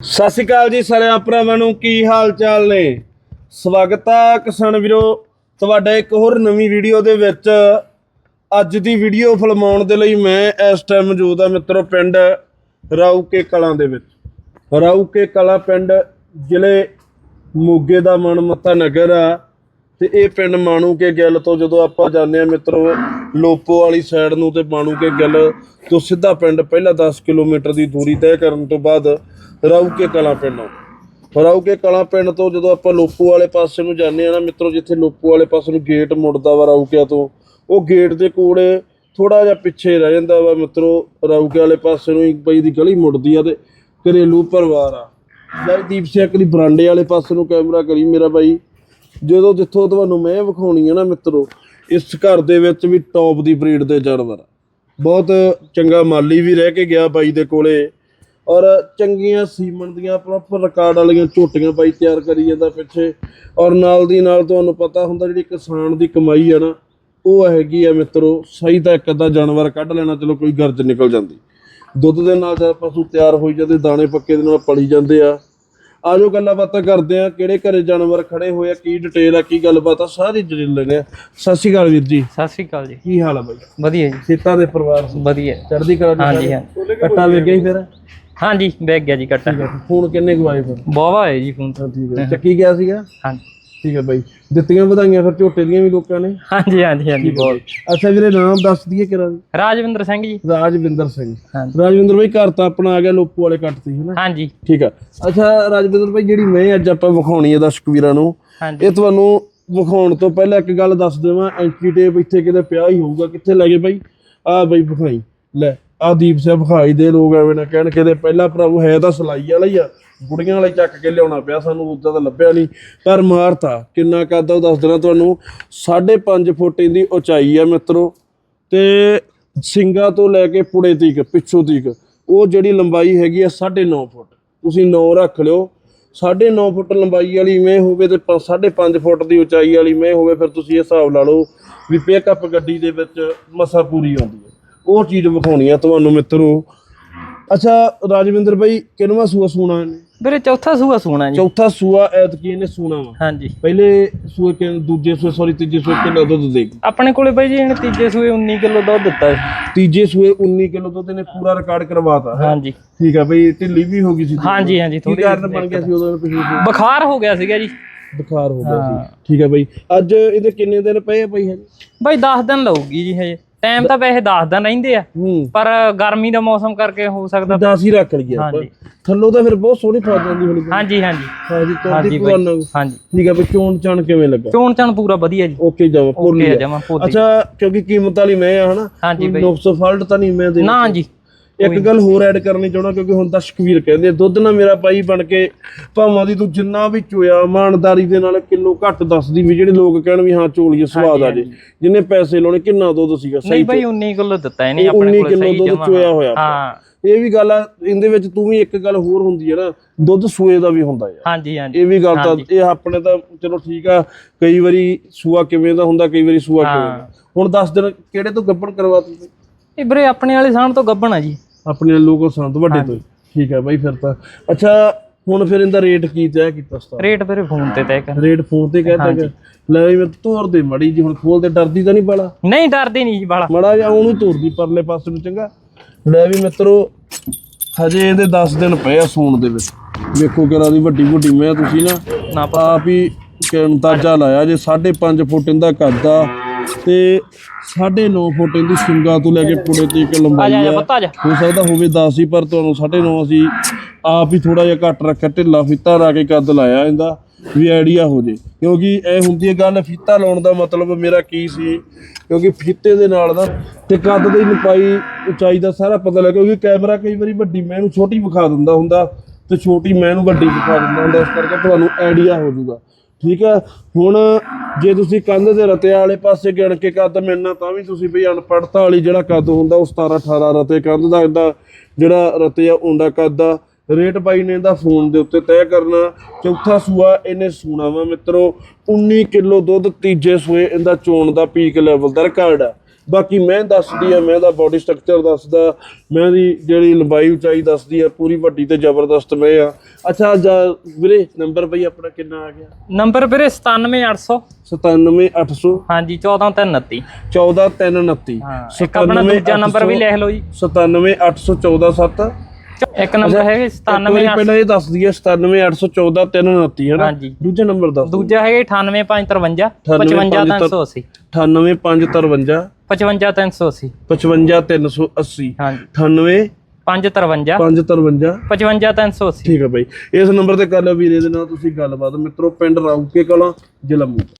ਸਤਿ ਸ਼੍ਰੀ ਅਕਾਲ ਜੀ ਸਾਰਿਆਂ ਭਰਾਵਾਂ ਨੂੰ, ਕੀ ਹਾਲ ਚਾਲ ਨੇ? ਸਵਾਗਤ ਆ ਕਿਸਾਨ ਵੀਰੋ, ਤੁਹਾਡਾ ਇੱਕ ਹੋਰ ਨਵੀਂ ਵੀਡੀਓ ਦੇ ਵਿੱਚ। ਅੱਜ ਦੀ ਵੀਡੀਓ ਫਿਲਮਾਉਣ ਦੇ ਲਈ ਮੈਂ ਇਸ ਟਾਈਮ ਮੌਜੂਦ ਆ ਮਿੱਤਰੋ ਪਿੰਡ ਰਾਊਕੇ ਕਲਾਂ ਦੇ ਵਿੱਚ। ਰਾਊਕੇ ਕਲਾਂ ਪਿੰਡ ਜ਼ਿਲ੍ਹੇ ਮੋਗੇ ਦਾ ਮਨਮੱਤਾ ਨਗਰ ਆ। ਤੇ ਇਹ ਪਿੰਡ ਮਾਣੂ ਕੇ ਗਿੱਲ ਤੋਂ ਜਦੋਂ ਆਪਾਂ ਜਾਂਦੇ ਆ ਮਿੱਤਰੋ, ਲੋਪੋ ਵਾਲੀ ਸਾਈਡ ਨੂੰ ਤੇ ਮਾਣੂਕੇ ਗਿੱਲ ਤੋਂ ਸਿੱਧਾ ਪਿੰਡ ਪਹਿਲਾਂ 10 ਕਿਲੋਮੀਟਰ ਦੀ ਦੂਰੀ ਤੈਅ ਕਰਨ ਤੋਂ ਬਾਅਦ ਰਾਊਕੇ ਕਲਾਂ ਪਿੰਡ ਆਉਂਦਾ। ਰਾਊਕੇ ਕਲਾਂ ਪਿੰਡ ਤੋਂ ਜਦੋਂ ਆਪਾਂ ਲੋਪੋ ਵਾਲੇ ਪਾਸੇ ਨੂੰ ਜਾਂਦੇ ਆ ਨਾ ਮਿੱਤਰੋ, ਜਿੱਥੇ ਲੋਪੋ ਵਾਲੇ ਪਾਸੇ ਨੂੰ ਗੇਟ ਮੁੜਦਾ ਵਾ ਰਾਊਕਿਆ ਤੋਂ, ਉਹ ਗੇਟ ਦੇ ਕੋਲੇ ਥੋੜਾ ਜਿਹਾ ਪਿੱਛੇ ਰਹਿ ਜਾਂਦਾ ਵਾ ਮਿੱਤਰੋ ਰਾਊਕੇ ਵਾਲੇ ਪਾਸੇ ਨੂੰ ਇੱਕ ਬਈ ਦੀ ਗਲੀ ਮੁੜਦੀ ਆ ਤੇ ਘਰੇਲੂ ਪਰਿਵਾਰ ਆ। ਜਗਦੀਪ ਸਿੰਘ ਦੀ ਬਰਾਂਡੇ ਵਾਲੇ ਪਾਸੇ ਨੂੰ ਕੈਮਰਾ ਕਰੀ ਮੇਰਾ ਬਾਈ। ਜਦੋਂ ਜਿੱਥੋਂ ਤੁਹਾਨੂੰ ਮੈਂ ਵਿਖਾਉਣੀ ਹੈ ਨਾ ਮਿੱਤਰੋ, ਇਸ ਘਰ ਦੇ ਵਿੱਚ ਵੀ ਟੌਪ ਦੀ ਬਰੀਡ ਦੇ ਜਾਨਵਰ ਬਹੁਤ ਚੰਗਾ ਮਾਲੀ ਵੀ ਰਹਿ ਕੇ ਗਿਆ ਬਾਈ ਦੇ ਕੋਲੇ ਔਰ ਚੰਗੀਆਂ ਸੀਮਨ ਦੀਆਂ ਪ੍ਰੋਪਰ ਰਿਕਾਰਡ ਵਾਲੀਆਂ ਝੋਟੀਆਂ ਬਾਈ ਤਿਆਰ ਕਰੀ ਜਾਂਦਾ ਪਿੱਛੇ। ਔਰ ਨਾਲ ਦੀ ਨਾਲ ਤੁਹਾਨੂੰ ਪਤਾ ਹੁੰਦਾ ਜਿਹੜੀ ਕਿਸਾਨ ਦੀ ਕਮਾਈ ਆ ਨਾ, ਉਹ ਹੈਗੀ ਆ ਮਿੱਤਰੋ, ਸਹੀ ਤਾਂ ਇੱਕ ਅੱਧਾ ਜਾਨਵਰ ਕੱਢ ਲੈਣਾ, ਚਲੋ ਕੋਈ ਗਰਜ ਨਿਕਲ ਜਾਂਦੀ। ਦੁੱਧ ਦੇ ਨਾਲ ਜਦ ਪਸ਼ੂ ਤਿਆਰ ਹੋਈ ਜਾਂਦੇ, ਦਾਣੇ ਪੱਕੇ ਦੇ ਨਾਲ ਪਲੀ ਜਾਂਦੇ ਆ। ਆਜੋ ਗੱਲਾਂ ਬਾਤਾਂ ਕਰਦੇ ਆ ਕਿਹੜੇ ਘਰੇ ਜਾਨਵਰ ਖੜੇ ਹੋਏ ਆ ਕੀ ਡਿਟੇਲ ਆ ਕੀ ਗੱਲਬਾਤ ਆ ਸਾਰੀ ਡਿਟੇਲ ਲੈਣੇ ਆ। ਸਤਿ ਸ਼੍ਰੀ ਅਕਾਲ ਵੀਰ ਜੀ। ਸਤਿ ਸ੍ਰੀ ਅਕਾਲ ਜੀ। ਕੀ ਹਾਲ ਆ ਬਾਈ? ਵਧੀਆ ਜੀ। ਸੀਤਾ ਦੇ ਪਰਿਵਾਰ ਵਧੀਆ। ਚੜ੍ਹਦੀ ਕਲਾ ਜੀ ਹਾਂਜੀ ਹਾਂ। ਕੱਟਾ ਵੇਖ ਹੀ ਫਿਰ? ਹਾਂਜੀ ਬੈਗ ਗਿਆ ਜੀ ਕੱਟਾ। ਫੋਨ ਕਿੰਨੇ ਗਵਾਏ ਫਿਰ? ਬਾਵਾ ਹੈ ਜੀ ਫੋਨ। ਤੋਂ ਠੀਕ ਹੈ ਚੱਕੀ ਗਿਆ ਸੀਗਾ? ਹਾਂਜੀ। ਠੀਕ ਹੈ ਬਾਈ। ਦਿੱਤੀਆਂ ਵਧਾਈਆਂ ਫਿਰ ਝੋਟੇ ਦੀਆਂ ਵੀ ਲੋਕਾਂ ਨੇ। ਹਾਂਜੀ ਹਾਂਜੀ ਹਾਂਜੀ ਬਹੁਤ। ਅੱਛਾ ਵੀਰੇ ਨਾਮ ਦੱਸ ਦਈਏ ਕਿਰਾ ਰਾਜਵਿੰਦਰ ਸਿੰਘ ਜੀ। ਰਾਜਵਿੰਦਰ ਸਿੰਘ। ਹਾਂਜੀ। ਰਾਜਵਿੰਦਰ ਬਾਈ ਘਰ ਤਾਂ ਆਪਣਾ ਆ ਗਿਆ ਲੋਪੋ ਵਾਲੇ ਕੱਟ ਤੇ ਹੈ ਨਾ ਹਾਂਜੀ। ਠੀਕ ਆ। ਅੱਛਾ ਰਾਜਵਿੰਦਰ ਭਾਈ ਜਿਹੜੀ ਮੈਂ ਅੱਜ ਆਪਾਂ ਵਿਖਾਉਣੀ ਹੈ ਦਰਸ਼ਕ ਵੀਰਾਂ ਨੂੰ ਹਾਂਜੀ। ਇਹ ਤੁਹਾਨੂੰ ਵਿਖਾਉਣ ਤੋਂ ਪਹਿਲਾਂ ਇੱਕ ਗੱਲ ਦੱਸ ਦੇਵਾਂ। ਐਂਟੀ ਟੇਪ ਇੱਥੇ ਕਿਤੇ ਪਿਆ ਹੀ ਹੋਊਗਾ। ਕਿੱਥੇ ਲੱਗੇ ਬਾਈ? ਆ ਬਾਈ ਵਿਖਾਈ। ਲੈ ਆ ਦੀਪ ਸਾਹਿਬ ਵਿਖਾਈ ਦੇ ਲੋਕ ਐਵੇਂ ਨਾ ਕਹਿਣ ਕਿਤੇ ਪਹਿਲਾ ਭਰਾਵੋ ਹੈ ਤਾਂ ਸਲਾਈ ਵਾਲਾ ਹੀ ਆ। ਗੁੜੀਆਂ ਵਾਲੇ ਚੱਕ ਕੇ ਲਿਆਉਣਾ ਪਿਆ ਸਾਨੂੰ, ਉਦਾਂ ਤਾਂ ਲੱਭਿਆ ਨਹੀਂ। ਪਰ ਮਾਰਤਾ, ਕਿੰਨਾ ਕਰਦਾ ਉਹ ਦੱਸ ਦੇਣਾ ਤੁਹਾਨੂੰ। 5.5 ਫੁੱਟ ਦੀ ਉਚਾਈ ਆ ਮਿੱਤਰੋ। ਤੇ ਸਿੰਗਾ ਤੋਂ ਲੈ ਕੇ ਪੁੜੇ ਤੀਕ, ਪਿੱਛੋਂ ਤੀਕ, ਉਹ ਜਿਹੜੀ ਲੰਬਾਈ ਹੈਗੀ ਆ 9.5 ਫੁੱਟ। ਤੁਸੀਂ 9 ਰੱਖ ਲਿਓ। 9.5 ਫੁੱਟ ਲੰਬਾਈ ਵਾਲੀ ਮੈਂ ਹੋਵੇ ਤੇ 5.5 ਫੁੱਟ ਦੀ ਉਚਾਈ ਵਾਲੀ ਮੈਂ ਹੋਵੇ, ਫਿਰ ਤੁਸੀਂ ਇਹ ਹਿਸਾਬ ਲਾ ਲਓ ਵੀ ਪਿਕਅਪ ਗੱਡੀ ਦੇ ਵਿੱਚ ਮਸਾ ਪੂਰੀ ਆਉਂਦੀ ਹੈ। ਉਹ ਚੀਜ਼ ਵਿਖਾਉਣੀ ਆ ਤੁਹਾਨੂੰ ਮਿੱਤਰੋ। ਅੱਛਾ ਰਾਜਵਿੰਦਰ ਭਾਈ ਕਿੰਨਵਾਂ ਸੂਆ ਸੂਣਾ ਇਹਨੇ? ਵੀਰੇ ਚੌਥਾ ਸੂਆ ਸੋਣਾ ਜੀ। ਚੌਥਾ ਸੂਆ ਐਤਕੀ ਇਹਨੇ ਸੂਣਾ ਵਾ। ਹਾਂਜੀ। ਪਹਿਲੇ ਸੂਏ ਕਿ ਦੂਜੇ ਸੂਏ ਸੌਰੀ ਤੀਜੇ ਸੂਏ ਕਿੰਨਾ ਦੁੱਧ ਦੇਗੀ ਆਪਣੇ ਕੋਲੇ ਬਾਈ ਜੀ ਇਹਨੇ ਤੀਜੇ ਸੂਏ 19 ਕਿਲੋ ਦੁੱਧ ਦਿੱਤਾ ਸੀ। ਤੀਜੇ ਸੂਏ 19 ਕਿਲੋ ਦੁੱਧ ਇਹਨੇ ਪੂਰਾ ਰਿਕਾਰਡ ਕਰਵਾਤਾ ਹਾਂਜੀ। ਠੀਕ ਆ ਬਈ ਢਿੱਲੀ ਵੀ ਹੋ ਗਈ ਸੀ। ਹਾਂਜੀ ਹਾਂਜੀ ਥੋੜੀ ਕਾਰਨ ਬਣ ਗਿਆ ਸੀ ਉਦੋਂ ਪਿਛਲੇ ਬੁਖਾਰ ਹੋ ਗਿਆ ਸੀਗਾ ਜੀ। ਬੁਖਾਰ ਹੋ ਗਿਆ ਸੀ। ਠੀਕ ਹੈ ਬਈ ਅੱਜ ਇਹਦੇ ਕਿੰਨੇ ਦਿਨ ਪਏ ਆ ਬਈ ਹਜੇ? ਬਾਈ 10 ਦਿਨ ਲਊਗੀ ਜੀ ਹਜੇ। ਟਾਈਮ ਤਾਂ ਵੈਸੇ 10 ਦਿਨ ਰਹਿੰਦੇ ਆ। ਹੂੰ। ਪਰ ਗਰਮੀ ਦਾ ਮੌਸਮ ਕਰਕੇ ਹੋ ਸਕਦਾ 10 ਹੀ ਰੱਖ ਲਈਏ ਆਪਾਂ। ਹਾਂਜੀ। ਥੱਲੋਂ ਤਾਂ ਫਿਰ ਬਹੁਤ ਸੋਹਣੀ ਫਸ ਜਾਂਦੀ ਹੋਣੀ ਹਾਂਜੀ ਹਾਂਜੀ। ਹਾਂਜੀ ਤੋੜੀ ਹਾਂਜੀ ਪੂਰਾ ਬਾਈ। ਹਾਂਜੀ। ਠੀਕ ਹੈ ਬਈ ਚੋਣ ਚਾਣ ਕਿਵੇਂ ਲੱਗਾ? ਚੋਣ ਚਾਣ ਪੂਰਾ ਵਧੀਆ ਜੀ। ਓਕੇ ਜਾਵਾ ਪੂਰੀ ਓਕੇ ਜਮਾ ਪੋਦੀ ਅੱਛਾ ਕਿਉਂਕਿ ਕੀਮਤ ਵਾਲੀ ਮੈਂ ਆ ਹਨਾ? ਹਾਂਜੀ ਬਾਈ। ਨੁਕਸ ਫਾਲਟ ਤਾਂ ਨਹੀਂ ਮੈਂ ਦੇ ਨਾ ਜੀ। ਇੱਕ ਗੱਲ ਹੋਰ ਐਡ ਕਰਨੀ ਚਾਹਣਾ ਕਿਉਂਕਿ ਹੁਣ ਦਰਸ਼ਕ ਵੀਰ ਕਹਿੰਦੇ ਦੁੱਧ ਨਾ ਮੇਰਾ ਬਾਈ ਬਣ ਕੇ ਭਾਵਾਂ ਦੀ ਤੂੰ ਜਿੰਨਾ ਵੀ ਚੋਇਆ ਇਮਾਨਦਾਰੀ ਦੇ ਨਾਲ ਕਿਲੋ ਘੱਟ ਦੱਸਦੀ ਵੀ ਜਿਹੜੇ ਲੋਕ ਕਹਿਣ ਵੀ ਹਾਂ ਚੋਲੀਏ ਸਵਾਦ ਆ ਜੇ। ਜਿੰਨੇ ਪੈਸੇ ਲਾਉਣੇ ਕਿੰਨਾ ਦੁੱਧ ਸੀਗਾ? ਨਹੀਂ ਬਾਈ 19 ਕਿਲੋ ਦਿੱਤਾ ਇਹਨੇ ਆਪਣੇ 19 ਕੋਲ ਸਹੀ ਦੁੱਧ ਜਮਾ। ਚੋਇਆ ਹੋਇਆ। ਹਾਂ। ਇਹ ਵੀ ਗੱਲ ਆ ਇਹਦੇ ਵਿੱਚ ਤੂੰ ਵੀ ਇੱਕ ਗੱਲ ਹੋਰ ਹੁੰਦੀ ਹੈ ਨਾ ਦੁੱਧ ਸੂਏ ਦਾ ਵੀ ਹੁੰਦਾ ਯਾਰ। ਹਾਂਜੀ ਹਾਂਜੀ। ਇਹ ਵੀ ਗੱਲ ਤਾਂ ਇਹ ਆਪਣੇ ਤਾਂ ਚਲੋ ਠੀਕ ਆ ਕਈ ਵਾਰੀ ਸੂਆ ਕਿਵੇਂ ਦਾ ਹੁੰਦਾ ਕਈ ਵਾਰੀ ਸੂਆ ਕਿਵੇਂ ਹੁਣ 10 ਦਿਨ ਕਿਹੜੇ ਤੋਂ ਗੱਭਣ ਕਰਵਾਤੀ ਬਈ? ਇਹ ਵੀਰੇ ਆਪਣੇ ਵਾਲੇ ਸਾਹਣ ਤੋਂ ਗੱਬਣ ਆ ਜੀ। ਆਪਣੇ ਲੋਕੋ ਸੰਤ ਵੱਡੇ ਤੋਂ ਹੀ। ਠੀਕ ਹੈ ਬਾਈ ਫਿਰ ਤਾਂ। ਅੱਛਾ ਹੁਣ ਫਿਰ ਇਹਦਾ ਰੇਟ ਕੀ ਤੈਅ ਕੀਤਾ ਸਤਾ ਰੇਟ ਵੀਰੇ ਫੋਨ ਤੇ ਤੈਅ ਕਰ। ਰੇਟ ਫੋਨ ਤੇ ਕਹਿਤਾ ਕਿ ਲੈ ਵੀ ਮੈਂ ਤੋਰ ਦੇ ਮੜੀ ਜੀ ਹੁਣ ਖੋਲ ਤੇ ਡਰਦੀ ਤਾਂ ਨਹੀਂ ਬਾਲਾ? ਨਹੀਂ ਡਰਦੇ ਨਹੀਂ ਜੀ ਬਾਲਾ। ਮੜਾ ਜਾ ਉਹਨੂੰ ਤੋਰਦੀ ਪਰਲੇ ਪਾਸੇ ਨੂੰ ਚੰਗਾ। ਲੈ ਵੀ ਮਿੱਤਰੋ ਹਜੇ ਇਹਦੇ 10 ਦਿਨ ਪਏ ਆ ਸੂਣ ਦੇ ਵਿੱਚ। ਵੇਖੋ ਕਿਹੜਾ ਦੀ ਵੱਡੀ ਵੱਡੀ ਮੈਂ ਤੁਸੀਂ ਨਾ। ਨਾ ਆਪ ਹੀ ਕਿ ਅੰਦਾਜ਼ਾ ਲਾਇਆ ਜੇ 5.5 ਫੁੱਟ ਇਹਦਾ ਕੱਦ ਆ ਤੇ 9.5 ਫੁੱਟ ਇਹਦੀ ਸਿੰਗਾ ਤੋਂ ਲੈ ਕੇ ਪੁੜੇ ਤੱਕ ਲੰਬਾਈ ਆ ਹੋ ਸਕਦਾ ਹੋਵੇ 10 ਹੀ ਪਰ ਤੁਹਾਨੂੰ 9.5 ਅਸੀਂ ਆਪ ਹੀ ਥੋੜਾ ਜਿਹਾ ਘੱਟ ਰੱਖਿਆ ਢਿੱਲਾ ਫੀਤਾ ਲਾ ਕੇ ਕੱਦ ਲਾਇਆ ਇਹਦਾ ਵੀ ਆਈਡੀਆ ਹੋ ਜੇ। ਕਿਉਂਕਿ ਇਹ ਹੁੰਦੀ ਹੈ ਗੱਲ ਫੀਤਾ ਲਾਉਣ ਦਾ ਮਤਲਬ ਮੇਰਾ ਕੀ ਸੀ? ਕਿਉਂਕਿ ਫੀਤੇ ਦੇ ਨਾਲ ਨਾ ਤੇ ਕੱਦ ਦੀ ਲੰਬਾਈ ਉਚਾਈ ਦਾ ਸਾਰਾ ਪਤਾ ਲੱਗ ਕਿਉਂਕਿ ਕੈਮਰਾ ਕਈ ਵਾਰੀ ਵੱਡੀ ਮੈਂ ਨੂੰ ਛੋਟੀ ਵਿਖਾ ਦਿੰਦਾ ਹੁੰਦਾ ਤੇ ਛੋਟੀ ਮੈਂ ਨੂੰ ਵੱਡੀ ਵਿਖਾ ਦਿੰਦਾ ਹੁੰਦਾ ਇਸ ਕਰਕੇ ਤੁਹਾਨੂੰ ਆਈਡੀਆ ਹੋ ਜਾਊਗਾ। ਠੀਕ ਹੈ? ਹੁਣ ਜੇ ਤੁਸੀਂ ਕੰਧ ਦੇ ਰਤਿਆਂ ਵਾਲੇ ਪਾਸੇ ਗਿਣ ਕੇ ਕੱਦ ਮਿਲਣਾ ਤਾਂ ਵੀ ਤੁਸੀਂ ਵੀ ਅਨਪੜਤਾ ਵਾਲੀ ਜਿਹੜਾ ਕੱਦ ਹੁੰਦਾ, ਉਹ 17 18 ਰਤੇ ਕੰਧ ਦਾ ਇਹਦਾ ਜਿਹੜਾ ਰਤੇ ਆ, ਉਹਦਾ ਕੱਦ ਆ। ਰੇਟ ਬਾਈ ਨੇ ਇਹਦਾ ਫੋਨ ਦੇ ਉੱਤੇ ਤੈਅ ਕਰਨਾ। ਚੌਥਾ ਸੂਆ, ਇਹਨੇ ਸੂਣਾ ਵਾ ਮਿੱਤਰੋ 19 ਕਿਲੋ ਦੁੱਧ ਤੀਜੇ ਸੂਏ ਇਹਦਾ ਚੋਣ ਦਾ ਪੀਕ ਲੈਵਲ ਦਾ ਰਿਕਾਰਡ ਆ। ਬਾਕੀ ਮੈਂ ਦੱਸਦੀ ਆ ਮੈਂ ਦਾ ਬਾਡੀ ਸਟਰਕਚਰ ਦੱਸਦਾ ਮੈਂ ਦੀ ਜਿਹੜੀ ਲੰਬਾਈ ਉਚਾਈ ਦੱਸਦੀ ਆ ਪੂਰੀ ਵੱਡੀ ਤੇ ਜ਼ਬਰਦਸਤ ਮੈਂ ਆ। ਅੱਛਾ ਜਾ ਵੀਰੇ ਨੰਬਰ ਬਈ ਆਪਣਾ ਕਿੰਨਾ ਆ ਗਿਆ? ਨੰਬਰ ਵੀਰੇ 97800 97800 ਹਾਂਜੀ 14329 14329 ਹਾਂ ਇੱਕ ਆਪਣਾ ਦੂਜਾ ਨੰਬਰ ਵੀ ਲਿਖ ਲਓ ਜੀ। 97814 ਇੱਕ ਨੰਬਰ ਹੈਗਾ ਇੱਕ ਵਾਰੀ 97800 ਪਹਿਲਾਂ ਇਹ ਦੱਸ ਦਈਏ 97814 ਹੈ ਨਾ? ਹਾਂਜੀ। ਦੂਜਾ ਨੰਬਰ ਦੱਸ ਦੂਜਾ ਹੈਗਾ 98553 55380 98553 55380 55380 ਹਾਂਜੀ। 98 553 553 55380 ਠੀਕ ਹੈ ਬਾਈ। ਇਸ ਨੰਬਰ ਤੇ ਕਰ ਲਿਓ ਵੀਰੇ ਦੇ ਨਾਲ ਤੁਸੀਂ ਗੱਲਬਾਤ। ਮਿੱਤਰੋ ਪਿੰਡ ਰਾਊਕੇ ਕਲਾਂ ਜ਼ਿਲ੍ਹਾ ਮੋਗਾ।